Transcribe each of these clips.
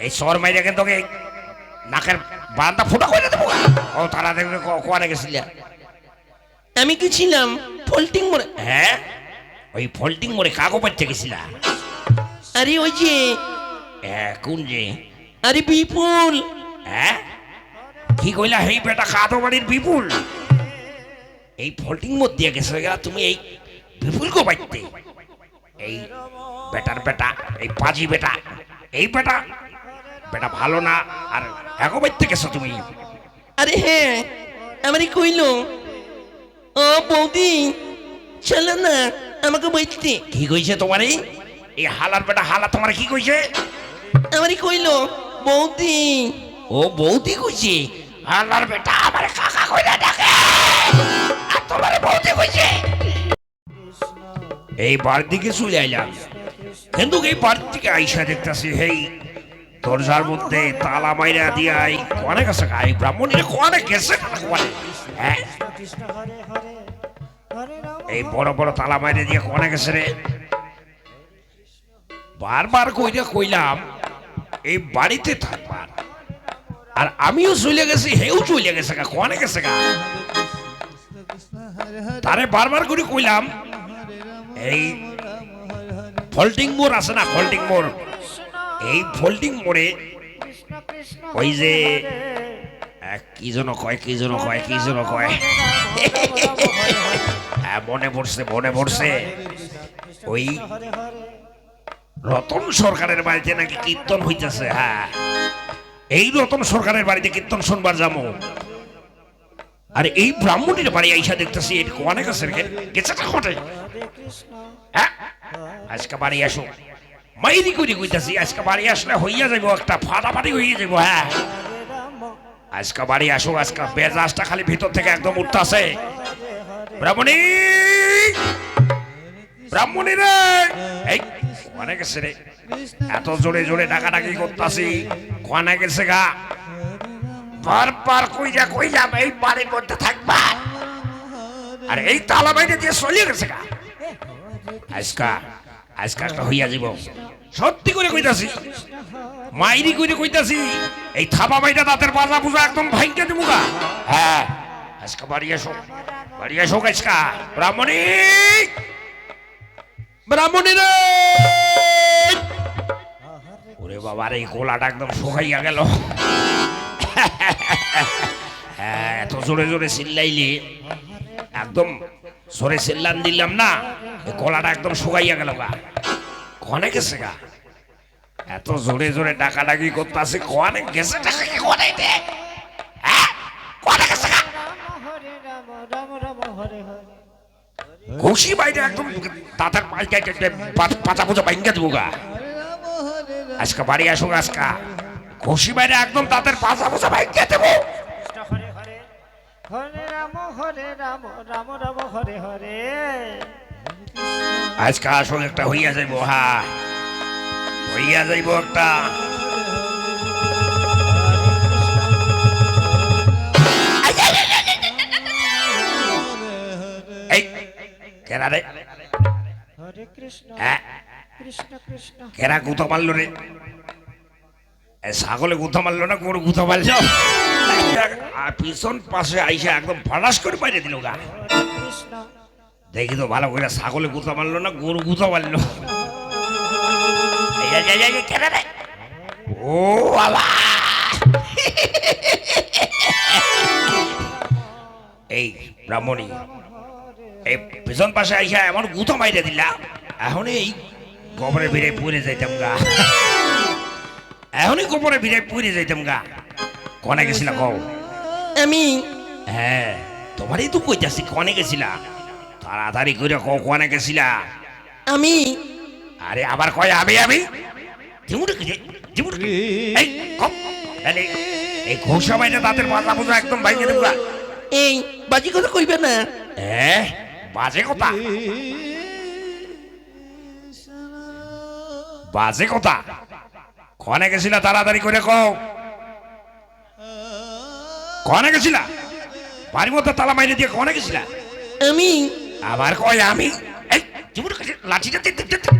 এই শহর মাইরে কিন্তু তোকে নাকের বারান্দা ফুটা করে দেবো ও তারা দেখবে কোয়ারে গেছিলা। আমি কি ছিলাম? ফল্টিং মোড়ে হ্যাঁ? ওই ফল্টিং মোড়ে কাগো পাইতে গেছিলা। আরে ওই যে হ্যাঁ কোন যে? আরে বিপুল। হ্যাঁ? কি কইলা হেই বেটা কাদো বাড়ির বিপুল? এই ফল্টিং মোড় দিয়ে গেছে গা তুমি এই বিপুল কো পাইতে এই বেটার বেটা এই পাজি বেটা এই বেটা বেটা ভালো না আর একবার বাইতে গেছো তুমি। আরে হ্যাঁ আমারই কইল। ও বৌদি চলো না আমাকে বইতে। কি কইছে তোমার? এই হালার বেটা হালা তোমার কি কইছে? আমারই কইল বৌদি। ও বৌদি কইছে? হালার বেটা আমার কাকা কইরা ডাকে। আর তোমার বৌদি কইছে। এই বার দিকে চলে আইলাম। কিন্তু এই বার থেকে আইসা দেখতাছি হেই দরজার মধ্যে তালা মাইরা দিয়া এই অনেক আছে গা, এই ব্রাহ্মণীরা অনেক গেছে। হ্যাঁ। এই বড় বড় তালা মাইরে দিয়ে কোনে গেছে রে। বারবার কইরা কইলাম এই বাড়িতে থাকবার আর আমিও চলে গেছি হেউ চলে গেছে গা কোনে গেছে গা। তারে বারবার করে কইলাম এই ফল্টিং মোড় আছে না ফল্টিং মোড় এই ফোল্ডিং মোড়ে ওই যে কি যেন কয় কি যেন কয় কি যেন কয়। হ্যাঁ মনে পড়ছে মনে পড়ছে। ওই রতন সরকারের বাড়িতে নাকি কীর্তন হইতেছে হ্যাঁ। এই রতন সরকারের বাড়িতে কীর্তন শুনবার যাব আর এই ব্রাহ্মণের বাড়ি আইসা দেখতেছি এটা অনেক আছে। গেছে ঘটে হ্যাঁ আজকে বাড়ি আসো মাইরি করি কইতাছি, আজকে বাড়ি আসলে হইয়া যাইব, একটা ফাটাফাটি হইয়া যাইব হ্যাঁ। আজকে বাড়ি আসো আজকে বেজাজটা খালি ভিতর থেকে একদম উঠতাছে। ব্রাহ্মণী! ব্রাহ্মণী রে! এই কোনে গেছে রে। এত জোরে জোরে ডাকাডাকি করতাছি কোনে গেছে গা। বারবার কইরা কইলাম, এই বাড়ির মধ্যে থাকবা। আর এই তালা বাইরে দিয়ে চলিয়ে গেছে গা। আজকা আজকা একটা হইয়া যাব সত্যি করে কইতাছি। মাইরি করে কইতাছি এই থাবা বাইটা দাঁতের বাজা বুঝা একদম ভাঙ্গে দেবো গা। হ্যাঁ। আজকা বাড়ি এসো বাড়ি এসো আজকা ব্রাহ্মণী! ব্রাহ্মণী রে! ওরে বাবার এই কোলাটা একদম শুকাইয়া গেল। হ্যাঁ এত জোরে জোরে চিল্লাইলে। একদম জোরে চিল্লান দিলাম না এই গলাটা একদম শুকাইয়া গেল গা। কনে গেছে গা? এত জোরে জোরে ডাকাডাকি করতেছে কনে গেছে টাকা কি কনে কনে গেছে গা? ঘুষি বাইরে একদম দাঁতের পাইকা পাচা পুজো বাইঙ্গা দেবো গা। আজকে বাড়ি আসো আজকা। ঘুষি বাইরে একদম দাঁতের পাচা পুজো বাইঙ্গা দেবো। হরে রাম হরে রাম রাম রাম হরে হরে আজকে আসলে একটা হইয়া যাইব হ্যাঁ হইয়া যাইব একটা। কেরা রে? হরে কৃষ্ণ হ্যাঁ। কৃষ্ণ কৃষ্ণ। কেরা গুঁতো মারলো রে? ছাগলে গুঁতো মারলো না গরু গুঁতো মারলো? পিছন পাশে আইসা একদম ফাটাস করে বাইরে দিল গা। কৃষ্ণ। দেখি তো ভালো করে ছাগলে গুঁতো মারলো না গরু গুঁতো মারলো। ও বাবা! এই ব্রাহ্মণী এই পিছন পাশে আইসা এমন গুঁতো মাইরে দিলা এখন এই গোবরে ভিড়ে পুড়ে যাইতাম গা। এখনই গোবরে ভিড়ে পুড়ে যাইতাম গা। কনে গেছিলা কও? আমি হ্যাঁ তোমারই তো কইতাছি কনে গেছিলা? তাড়াতাড়ি করে কও কনে গেছিলা। আমি? আরে আবার কয় আমি আমি? এই কম তাহলে এই ঘোষা বাইরে দাঁতের মাথা বোঝা একদম বাইরে দেবো এই বাজি কথা কইবে না। এ বাজে কথা। বাজে কথা। কনে গেছিলা তাড়াতাড়ি করে কও। কনে গেছিলা? বাড়ির মধ্যে তালা মাইনে দিয়ে কনে গেছিলা? আমি? আবার কয় আমি? এই জীবন লাঠিটা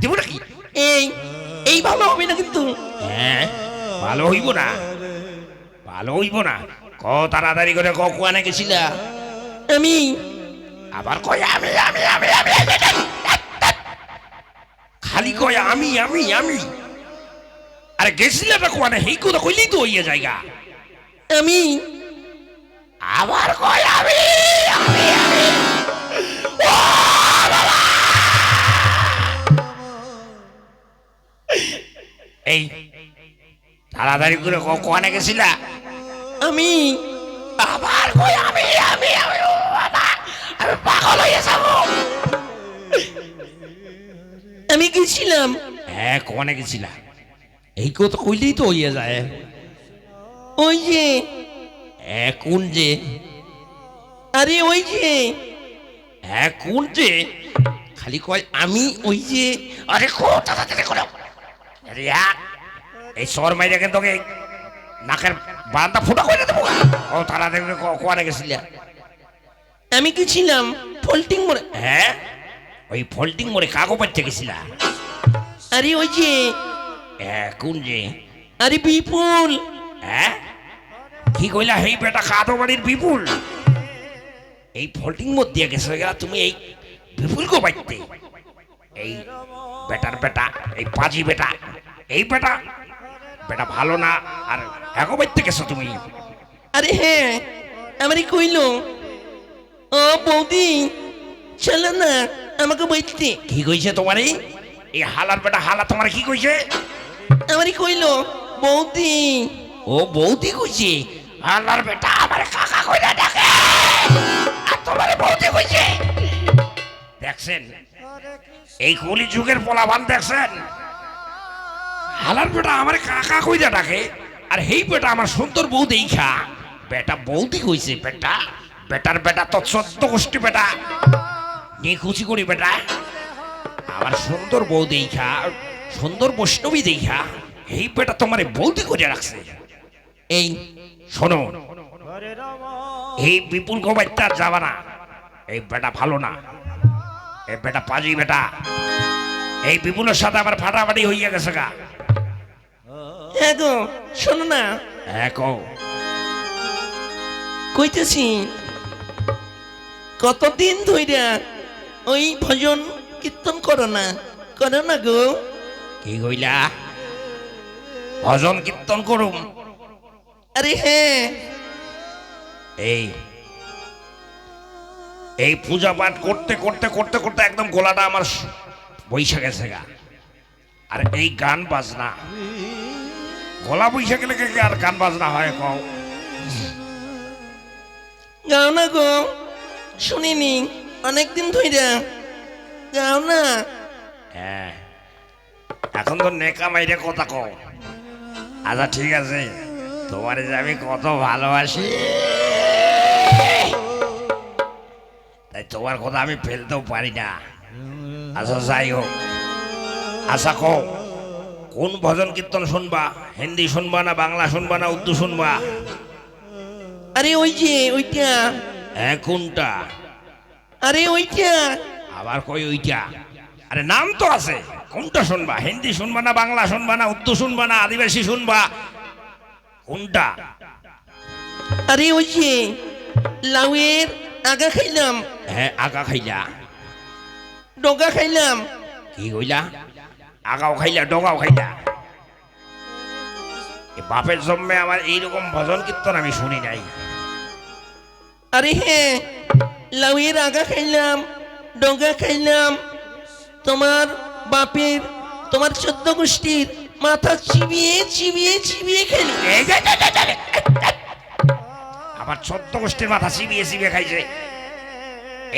দিব নাকি এই এই ভালো হবে না কিন্তু। হ্যাঁ ভালো হইব না। ভালো হইব না। ক তাড়াতাড়ি করে ক কোয়ানে গেছিলা আমি। আবার কয় আমি আমি আমি আমি। খালি কয় আমি আমি আমি। আরে গেছিলাটা কোয়ানে হেই কথা কইলেই তো হইয়া জায়গা আমি। আবার কয় আমি। এই তাড়াতাড়ি করে ক- কোয়ানে গেছিলা? আমি আবার কই আমি আমি আমি বাবা আমি পাগল হয়ে যাব। আমি গেছিলাম। হ্যাঁ কোয়ানে গেছিলা? এই কথা কইলেই তো হইয়া যায়। ওই যে হ্যাঁ কোন যে? আরে ওই যে। হ্যাঁ কোন যে? খালি কয় আমি ওই যে। আরে কো তাড়াতাড়ি করো। এই সর মাইরে কিন্তু তোকে নাকের বারান্দা ফুটা করে দেবো ও তাড়াতাড়ি করে ক- কোয়ানে গেছিলা। আমি গেছিলাম ফল্টিং মোড়ে। হ্যাঁ ওই ফল্টিং মোড়ে কাগো পাইতে গেছিলা। আরে ওই যে হ্যাঁ কোন যে? আরে বিপুল। হ্যাঁ? কি কইলা হেই বেটা কাদো বাড়ির বিপুল? এই ফল্টিং মধ্যে দিয়ে গেছে তুমি এই বিপুল কো বাইতে এই বেটার বেটা এই পাজি বেটা এই বেটা বেটা ভালো না আর বাইতে গেছো তুমি। আরে হ্যাঁ আমারই কইল ও বৌদি চলো না আমাকে বইতে। কি কইছে তোমার? এই এই হালার বেটা হালা তোমার কি কইছে? আমারই কইল বৌদি। ও বৌদি কইছে হালার বেটা আমার কাকা কইরা ডাকে। আর তোমার বৌদি কইছে। দেখছেন এই কলি যুগের পোলাবান দেখছেন? হালার বেটা আমার কাকা কইরা ডাকে আর হেই বেটা আমার সুন্দর বউ দেখা বেটা বৌদি কইছে বেটা বেটার বেটা তো চোদ্দ গোষ্ঠী বেটা। নিয়ে খুশি করি বেটা। আমার সুন্দর বউ দেখা সুন্দর বৈষ্ণবী দেখা এই বেটা তোমার বৌদি করে রাখছে। এই শোনো এই বিপুল গোবাইতে আর যাবা না এই বেটা ভালো না। বেটা পাজি বেটা। এই বিপুলের সাথে আমার ফাটাফাটি হইয়া গেছে গা। হ্যাঁ গো শোনো না। হ্যাঁ কও। কইতেছি কতদিন ধইরা ওই ভজন কীর্তন করো না করো না গো। কি কইলা? ভজন কীর্তন করুম? আরে হ্যাঁ। এই এই পূজা পাঠ করতে করতে করতে করতে একদম গোলাটা আমার বইসা গেছে গা। আর এই গান বাজনা। গলা বইসা গেলে আর গান বাজনা হয় কও? গাও না গো শুনিনি অনেকদিন ধইরা। গাও না। হ্যাঁ। এখন তো নেকা মাইরে কথা কও। আচ্ছা ঠিক আছে। তোমার যে আমি কত ভালোবাসি। তাই তোমার কথা আমি ফেলতেও পারি না। আচ্ছা যাই হোক। আশা কও কোন ভজন কীর্তন শুনবা? হিন্দি শুনবা না বাংলা শুনবা না উর্দু শুনবা? আরে ওই যে ওইটা। হ্যাঁ কোনটা? আরে ওইটা। আবার কই ওইটা? আরে নাম তো আছে। কোনটা শুনবা? হিন্দি শুনবা না বাংলা শুনবা না উর্দু শুনবা না আদিবাসী শুনবা? কোনটা? আরে ওই যে লাউয়ের আগা খাইলাম। হ্যাঁ আগা খাইলা। ডগা খাইলাম। কি কইলা? আগাও খাইলা ডগাও খাইলা। এ বাপের জন্মে আমার এইরকম ভজন কীর্তন আমি শুনি নাই। আরে হ্যাঁ লাউয়ের আগা খাইলাম ডগা খাইলাম। তোমার বাপের তোমার চোদ্দ গোষ্ঠীর মাথা চিবিয়ে চিবিয়ে চিবিয়ে খেলি। আমার চোদ্দ গোষ্ঠীর মাথা চিবিয়ে চিবিয়ে খাইছে।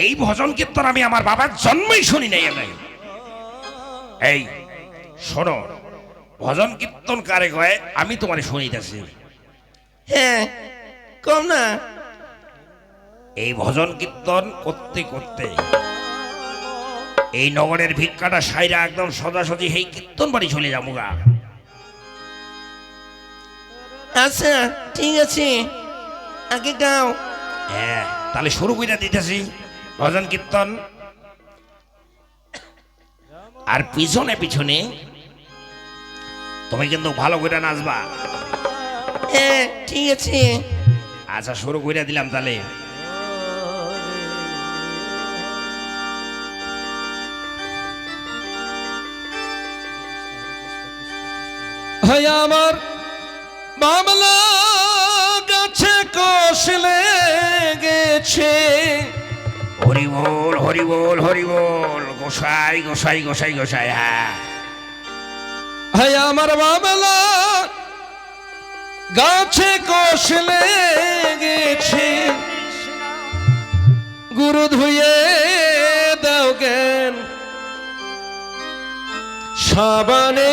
এই ভজন কীর্তন আমি আমার বাবার জন্মই শুনি নাই আমি। এই শোনো ভজন কীর্তন কারে কয়? আমি তোমার শুনিতেছি। হ্যাঁ কম না। এই ভজন কীর্তন করতে করতে এই নগরের ভিক্ষাটা সাইরা একদম সদাসদি এই কীর্তন বাড়ি চলে যাব গা। আচ্ছা ঠিক আছে। আগে গাও। হ্যাঁ তাহলে শুরু করে দিতেছি। ভজন কীর্তন। আর পিছনে পিছনে তুমি কিন্তু ভালো করে নাচবা। হ্যাঁ ঠিক আছে। আচ্ছা শুরু করে দিলাম তাহলে। আমার বাবলা গেছে। হরি বল হরি বল হরি বল গোসাই গোসাই গোসাই গোসাই হ্যাঁ। হয় আমার বাবলা গাছে কষলে গেছে গুরু ধুয়ে দাও জ্ঞান। সাবানে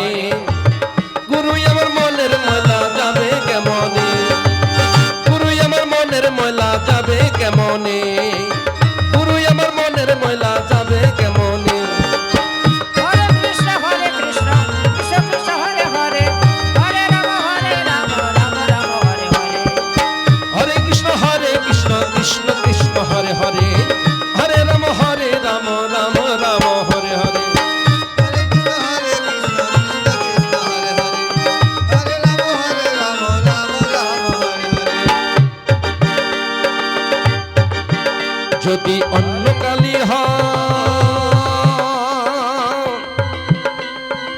যদি অন্য কালী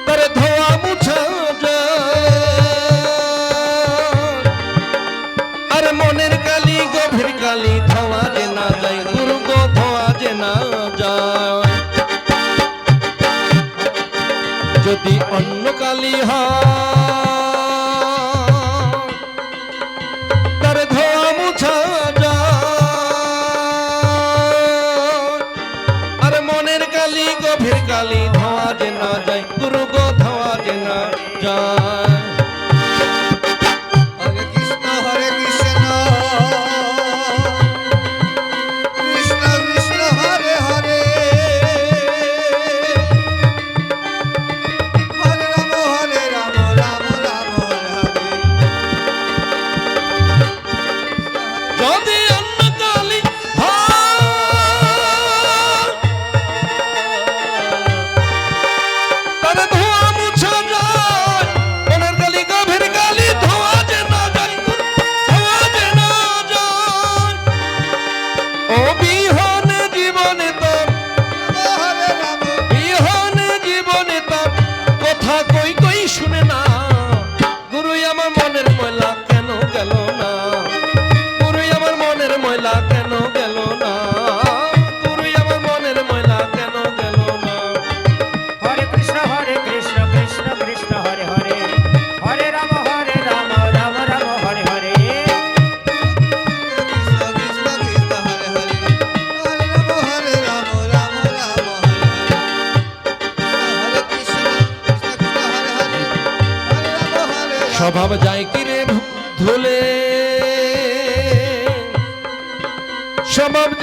তার ধোয়া মুছা। আর মনের কালি, গভীর কালি, ধোয়া যে না যায় গুরু গো ধোয়া যে না যায় যদি অন্য কালি হয়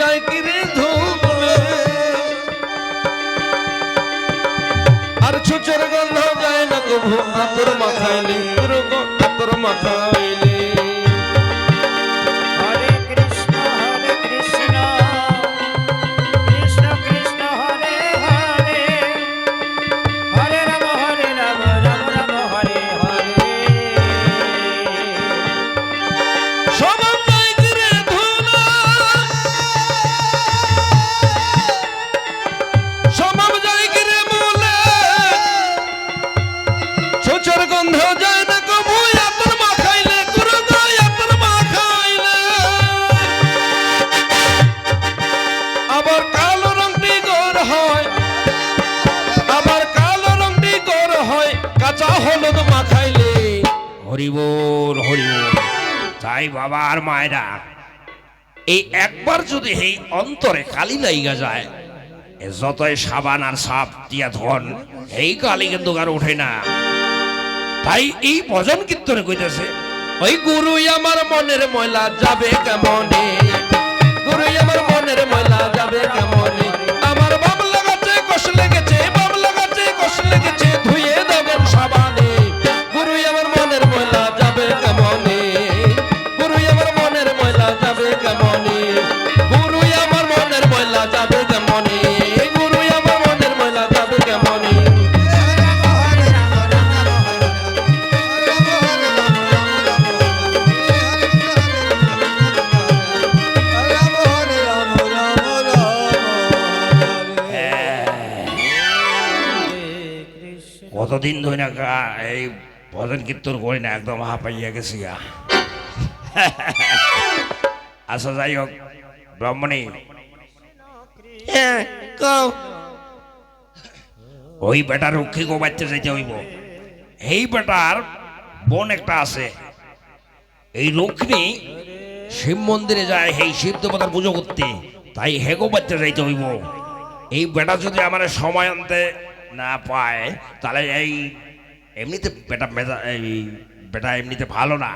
স্বভাব যায় কি রে ধুলে আর ছুচের গন্ধ যায় না কভু আতর মাখাইলে পুরো আতর মাখাইলে হরে তাই বাবা আর মায়েরা, এই একবার যদি এই অন্তরে কালি লাইগা যায় যতই সাবান আর সাপ দিয়া ধন, এই কালি কিন্তু আর ওঠে না। তাই এই ভজন কীর্তনে কইতেছে, ওই গুরু আমার মনের ময়লা যাবে কেমনে? গুরু আমার মনের ময়লা যাবে কেমনে? আমার বাবলা গাছে কষ লেগেছে বাবলা গাছে কষ লেগেছে, ধুয়ে দেবেন সাবানে। কতদিন ধরে না এই ভজন কীর্তন করি না, একদম হাঁপাইয়া গেছি গা। আচ্ছা যাই হোক, ব্রাহ্মণী। ওই বেটার রক্ষী বাচ্চা যাইতে হইব। এই বেটার বোন একটা আছে। এই রক্ষিণী শিব মন্দিরে যায় এই শিব দেবতার পুজো করতে। তাই হেগো বাচ্চা যাইতে হইব। এই বেটা যদি আমার সময় আনতে না পায় তাহলে এই এমনিতে বেটা মেজা এই বেটা এমনিতে ভালো না।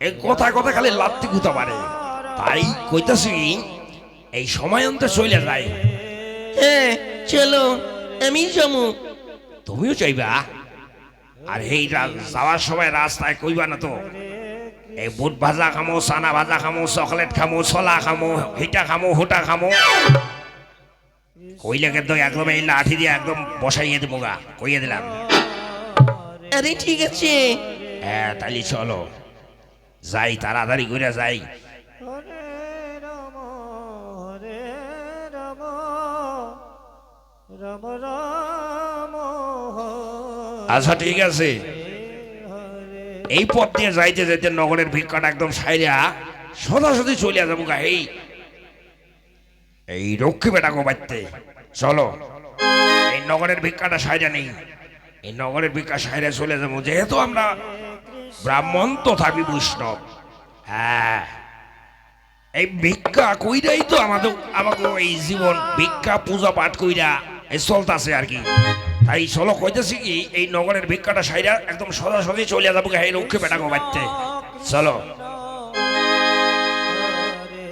এই কথা কথা খালি লাত্তি গুতা পারে তাই কইতাছি এই সময় আনতে চলে যায় হ্যাঁ চলো আমি জমু তুমিও চাইবা আর এই যাওয়ার সময় রাস্তায় কইবা না তো এই বুট ভাজা খামো সানা ভাজা খামো চকলেট খামো ছোলা খামো হিটা খামো হুটা খামো। কইলে কিন্তু একদম এই লাঠি দিয়ে একদম বসাইয়ে দেবো গা কইয়ে দিলাম। আরে ঠিক আছে। হ্যাঁ তাহলে চলো। যাই তাড়াতাড়ি করে যাই। হরে রাম হরে রাম রাম রাম আচ্ছা ঠিক আছে। এই পথ দিয়ে যাইতে যাইতে নগরের ভিক্ষাটা একদম সাইরা সোজাসুজি চলে যাব গা এই এই রক্ষী বেটা গো বাড়তে চলো। এই নগরের ভিক্ষাটা সাইরা নেই। এই নগরের ভিক্ষা সাইরা চলে যাব। যেহেতু আমরা ব্রাহ্মণ তথাপি বৈষ্ণব হ্যাঁ। এই ভিক্ষা কইরাই তো আমাদের, আমাকে এই জীবন ভিক্ষা পূজা পাঠ কইরা এই চলতাছে আর কি। তাই চলো কইতেছি কি, এই নগরের ভিক্ষাটা সাইরা একদম সোজাসুজি চলে যাব এই রক্ষী বেটা গো বাড়তে চলো।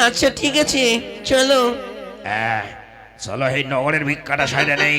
আচ্ছা ঠিক আছে। চলো। হ্যাঁ চলো এই নগরের ভিক্ষাটা সাইডে নেই।